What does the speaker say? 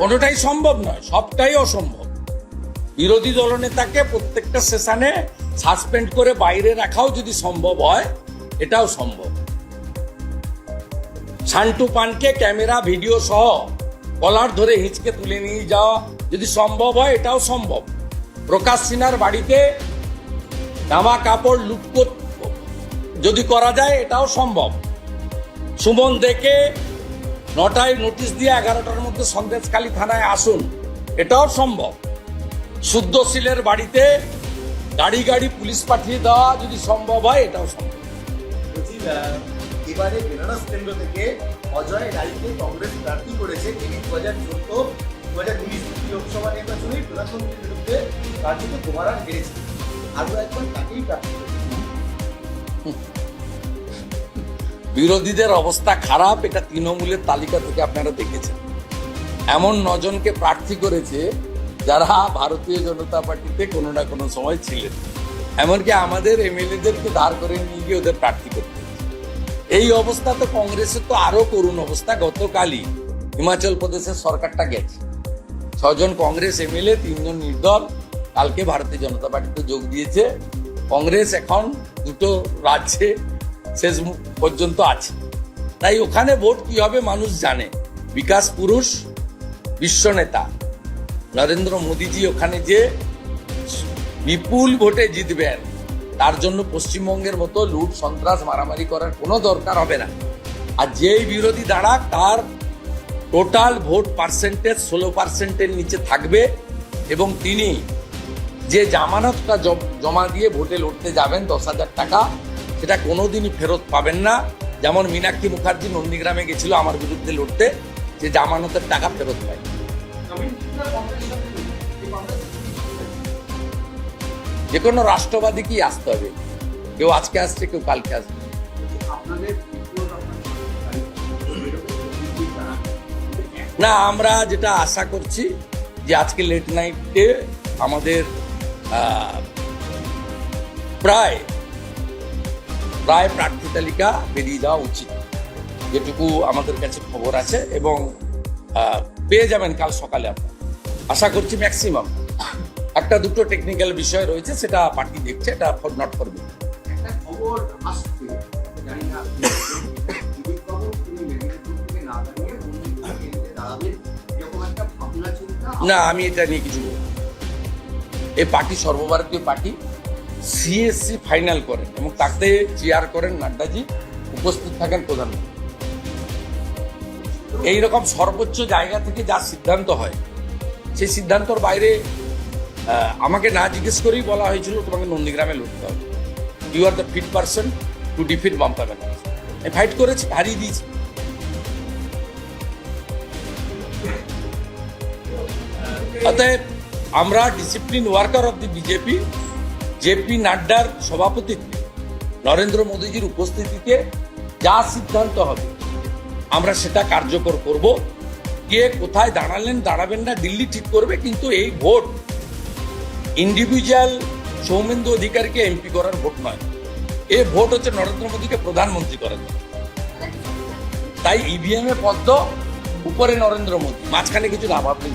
কোনোটাই সম্ভব নয়, সবটাই অসম্ভব। বিরোধী দলনেতাকে প্রত্যেকটা সেশনে সাসপেন্ড করে বাইরে রাখাও যদি সম্ভব হয়, এটাও সম্ভব। শান্টু পানকে ক্যামেরা, ভিডিও সহ কলার ধরে হিঁচকে তুলে নিয়ে যাওয়া যদি সম্ভব হয়, এটাও সম্ভব। প্রকাশ সিনহার বাড়িতে জামা কাপড় লুট যদি করা যায়, এটাও সম্ভব। সুমন দেখে নটায় নোটিশ দিয়ে এগারোটার মধ্যে সন্দেশখালী থানায় আসুন। এটাও সম্ভব। শুদ্ধশীলের বাড়িতে গাড়ি গাড়ি পুলিশ পাঠিয়ে দেওয়া যদি সম্ভব হয় এটাও সম্ভব। এবারে বেনারস কেন্দ্র থেকে অজয় রায়কে কংগ্রেস প্রার্থী করেছে তিনি দু হাজার চোদ্দ দু হাজার উনিশ লোকসভা নির্বাচনে প্রধানমন্ত্রীর বিরুদ্ধে কার্যত গোমারা হেরেছে আরও একবার তাকেই প্রার্থী করেছে। বিরোধীদের অবস্থা খারাপ, এটা তৃণমূলের তালিকা থেকে আপনারা দেখেছেন। এমন নজনকে প্রার্থী করেছে যারা ভারতীয় জনতা পার্টিতে কোনো না কোনো সময় ছিলেন। এমনকি আমাদের এমএলএদেরকে ধার করে নিয়ে গিয়ে ওদের প্রার্থী করতে এই অবস্থা তো কংগ্রেসের তো আরও করুণ অবস্থা। গতকালই হিমাচল প্রদেশের সরকারটা গেছে। ছজন কংগ্রেস এমএলএ, তিনজন নির্দল, কালকে ভারতীয় জনতা পার্টিতে যোগ দিয়েছে। কংগ্রেস এখন দুটো রাজ্যে শেষ পর্যন্ত আছে। তাই ওখানে ভোট কি হবে মানুষ জানে। বিকাশ পুরুষ, বিশ্ব নেতা। নরেন্দ্র মোদীজি ওখানে যে বিপুল ভোটে জিতবেন, তার জন্য পশ্চিমবঙ্গের মতো লুট, সন্ত্রাস, মারামারি করার কোনো দরকার হবে না। আর যেই বিরোধী দাঁড়াক, তার টোটাল ভোট পার্সেন্টেজ ষোলো পার্সেন্টের নিচে থাকবে এবং তিনি যে জামানতটা জমা দিয়ে ভোটে লড়তে যাবেন দশ হাজার টাকা সেটা কোনোদিনই ফেরত পাবেন না। যেমন মীনাক্ষী মুখার্জি নন্দীগ্রামে গেছিল আমার বিরুদ্ধে লড়তে যে জামানতের টাকা ফেরত পায়। যে কোনো রাষ্ট্রবাদীকেই আসতে হবে? কেউ আজকে আসছে, কেউ কালকে আসবে। না, আমরা যেটা আশা করছি যে আজকে লেট নাইটে আমাদের প্রায় প্রায় প্রার্থী তালিকা বেরিয়ে যাওয়া উচিত। যেটুকু আমাদের কাছে খবর আছে এবং পেয়ে যাবেন কাল সকালে আপনার। আশা করছি ম্যাক্সিমাম। একটা দুটো টেকনিক্যাল বিষয় রয়েছে সেটা পার্টি দেখছে এটা ফর নট চিন্তা না আমি এটা নিয়ে কিছু এই পার্টি সর্বভারতীয় পার্টি সিএসসি ফাইনাল করেন এবং তাতে চেয়ার করেন নাড্ডাজি, উপস্থিত থাকেন প্রধানমন্ত্রী। এইরকম সর্বোচ্চ জায়গা থেকে যা সিদ্ধান্ত হয়, সেই সিদ্ধান্তর বাইরে আমাকে না জিজ্ঞেস করেই বলা হয়েছিল, তোমাকে নন্দীগ্রামে লড়তে হবে। You are the fit person to defeat Mamata Banerjee. আমি ফাইট করেছি, হারিয়ে দিয়েছি। অতএব আমরা discipline worker of the BJP JP নাড্ডার সভাপতিত্বে নরেন্দ্র মোদীজির উপস্থিতিতে যা সিদ্ধান্ত হবে, আমরা সেটা কার্যকর করব। কে কোথায় দাঁড়ালেন, দাঁড়াবেন না, দিল্লি ঠিক করবে, কিন্তু এই ভোট ইন্ডিভিজুয়াল সৌমেন্দু অধিকারীকে এমপি করার ভোট নয়। এই ভোট হচ্ছে নরেন্দ্র মোদীকে প্রধানমন্ত্রী করার তাই ইভিএম এ পদ্ম, উপরে নরেন্দ্র মোদী, মাঝখানে কিছু ভাবলেন